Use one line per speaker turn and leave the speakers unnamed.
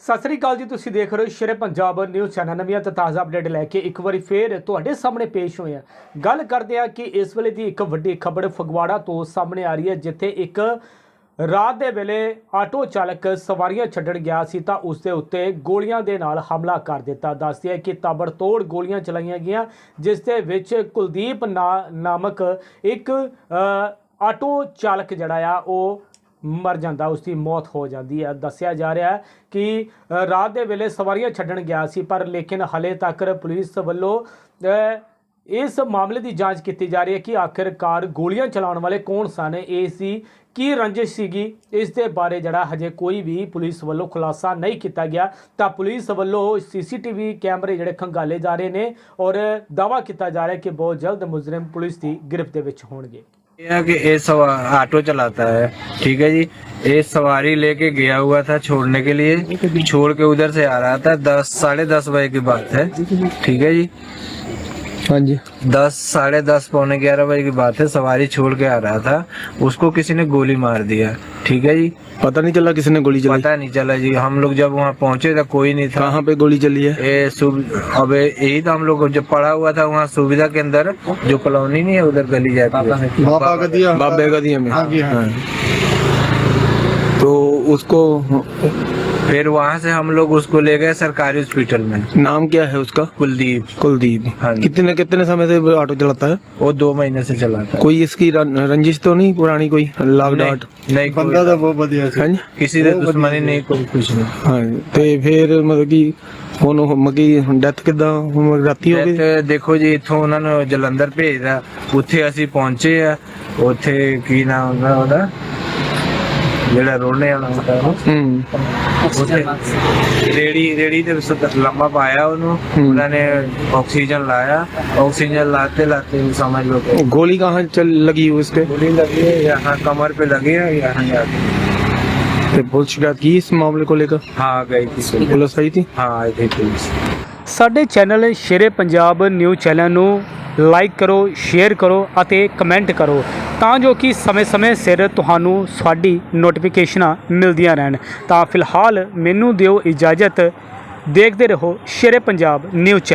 ਸਤਿ ਸ੍ਰੀ ਅਕਾਲ ਜੀ, ਤੁਸੀਂ ਦੇਖ ਰਹੇ ਹੋ ਸ਼ੇਰੇ ਪੰਜਾਬ ਨਿਊਜ਼ ਚੈਨਲ। ਨਵੀਆਂ ਤੇ ਤਾਜ਼ਾ ਅਪਡੇਟ ਲੈ ਕੇ ਇੱਕ ਵਾਰੀ ਫੇਰ ਤੁਹਾਡੇ ਸਾਹਮਣੇ ਪੇਸ਼ ਹੋਏ ਆ ਗੱਲ ਕਰਦੇ ਆ ਕਿ ਇਸ ਵੇਲੇ ਦੀ ਇੱਕ ਵੱਡੀ ਖਬਰ ਫਗਵਾੜਾ ਤੋਂ ਸਾਹਮਣੇ ਆ ਰਹੀ ਹੈ, ਜਿੱਥੇ ਇੱਕ ਰਾਤ ਦੇ ਵੇਲੇ ਆਟੋ ਚਾਲਕ ਸਵਾਰੀਆਂ ਛੱਡਣ ਗਿਆ ਸੀ ਤਾਂ ਉਸ ਦੇ ਉੱਤੇ ਗੋਲੀਆਂ ਦੇ ਨਾਲ ਹਮਲਾ ਕਰ ਦਿੱਤਾ। ਦੱਸਦੀ ਹੈ ਕਿ ਤਾਬੜਤੋੜ ਗੋਲੀਆਂ ਚਲਾਈਆਂ ਗਈਆਂ, ਜਿਸ ਦੇ ਵਿੱਚ ਕੁਲਦੀਪ ਨਾ- ਨਾਮਕ ਇੱਕ ਆਟੋ ਚਾਲਕ ਜਿਹੜਾ ਆ, ਉਹ ਮਰ ਜਾਂਦਾ ਉਸ ਦੀ ਮੌਤ ਹੋ ਜਾਂਦੀ ਹੈ। ਦੱਸਿਆ ਜਾ ਰਿਹਾ ਹੈ ਕਿ ਰਾਤ ਦੇ ਵੇਲੇ ਸਵਾਰੀਆਂ ਛੱਡਣ ਗਿਆ ਸੀ, ਪਰ ਲੇਕਿਨ ਹਲੇ ਤੱਕ ਪੁਲਿਸ ਵੱਲੋਂ ਇਸ ਮਾਮਲੇ ਦੀ ਜਾਂਚ ਕੀਤੀ ਜਾ ਰਹੀ ਹੈ ਕਿ ਆਖਿਰਕਾਰ ਗੋਲੀਆਂ ਚਲਾਉਣ ਵਾਲੇ ਕੌਣ ਸਨ ਇਸ ਦੀ ਕੀ ਰੰਜਿਸ਼ ਸੀਗੀ, ਇਸ ਦੇ ਬਾਰੇ ਜਿਹੜਾ ਹਜੇ ਕੋਈ ਵੀ ਪੁਲਿਸ ਵੱਲੋਂ ਖੁਲਾਸਾ ਨਹੀਂ ਕੀਤਾ ਗਿਆ। ਤਾਂ ਪੁਲਿਸ ਵੱਲੋਂ ਸੀਸੀਟੀਵੀ ਕੈਮਰੇ ਜਿਹੜੇ ਖੰਗਾਲੇ ਜਾ ਰਹੇ ਨੇ ਔਰ ਦਾਵਾ ਕੀਤਾ ਜਾ ਰਿਹਾ ਕਿ ਬਹੁਤ ਜਲਦ ਮੁਜਰਮ ਪੁਲਿਸ ਦੀ ਗ੍ਰਿਫਤ ਦੇ ਵਿੱਚ ਹੋਣਗੇ।
ये है कि सवा ऑटो चलाता है। ठीक है जी? ये सवारी लेके गया हुआ था छोड़ने के लिए। छोड़ के उधर से आ रहा था। दस साढ़े दस बजे की बात है। ठीक है जी?
हाँ जी।
दस साढ़े दस पौने ग्यारह बजे की बात है। सवारी छोड़ के आ रहा था। उसको किसी ने गोली मार दिया। ठीक है जी।
पता नहीं चला किसने गोली चलाई।
पता नहीं चला जी। हम लोग जब वहाँ पहुँचे तो कोई नहीं था।
कहाँ पे गोली चली है?
ए, सुब अब यही तो हम लोग जब पड़ा हुआ था वहाँ सुविधा के अंदर जो कॉलोनी नहीं है उधर गली जाती है।
बाबे का दिया। में हाँ। तो उसको
फिर वहाँ से हम लोग उसको ले गए सरकारी हॉस्पिटल में
नाम क्या है उसका
कुलदीप
कुलदीप
हाँ जी।
कितने कितने समय से वो ऑटो चलाता है
वो दो महीने से चला था
कोई इसकी रं- रंजिश तो नहीं पुरानी कोई लाग डाट
नहीं, नहीं कोई-
वो बढ़िया हाँ जी
किसी से दुश्मनी नहीं कोई कुछ नहीं
हाँ ਤੇ ਫਿਰ ਮਤਲਬ ਕਿ ਹੁਣ ਉਹ ਮਗੀ ਡੈਥ ਕਿਦਾਂ ਰਾਤੀ ਹੋ ਗਈ
ਤੇ ਦੇਖੋ ਜੀ ਇੱਥੋਂ ਉਹਨਾਂ ਨੂੰ ਜਲੰਧਰ ਭੇਜਦਾ ਉੱਥੇ ਅਸੀਂ ਪਹੁੰਚੇ ਆ ਉੱਥੇ ਕੀ ਨਾਮ ਹੁੰਦਾ ਉਹਦਾ ਜਿਹੜਾ ਰੋਣੇ ਵਾਲਾ ਹੁੰਦਾ
ਹੂੰ
ਉੱਥੇ ਰੇੜੀ ਰੇੜੀ ਦੇ ਵਿੱਚ ਲੰਮਾ ਪਾਇਆ ਉਹਨੂੰ ਉਹਨਾਂ ਨੇ ਆਕਸੀਜਨ ਲਾਇਆ ਆਕਸੀजन ਲਾਤੇ ਲਾਤੇ ਸਮਝ ਲੋ
गोली कहाँ चल लगी उस पे
गोली लगी है यहाँ कमर पे लगी है यहाँ जाके
तो पुलिस शिकायत की इस मामले को लेकर
हाँ गई थी सुन।
पुलिस आई थी
हाँ आई थी पुलिस
ਸਾਡੇ channel Shere Punjab news channel ਨੂੰ ਲਾਈਕ ਕਰੋ, ਸ਼ੇਅਰ ਕਰੋ ਅਤੇ ਕਮੈਂਟ ਕਰੋ ਤਾਂ ਜੋ ਕਿ ਸਮੇਂ-ਸਮੇਂ ਸਿਰ ਤੁਹਾਨੂੰ ਸਾਡੀ ਨੋਟੀਫਿਕੇਸ਼ਨਾਂ ਮਿਲਦੀਆਂ ਰਹਿਣ। ਤਾਂ ਫਿਲਹਾਲ ਮੈਨੂੰ ਦਿਓ ਇਜਾਜ਼ਤ। ਦੇਖਦੇ ਰਹੋ ਸ਼ੇਰੇ ਪੰਜਾਬ ਨਿਊਜ਼ ਚੈਨਲ।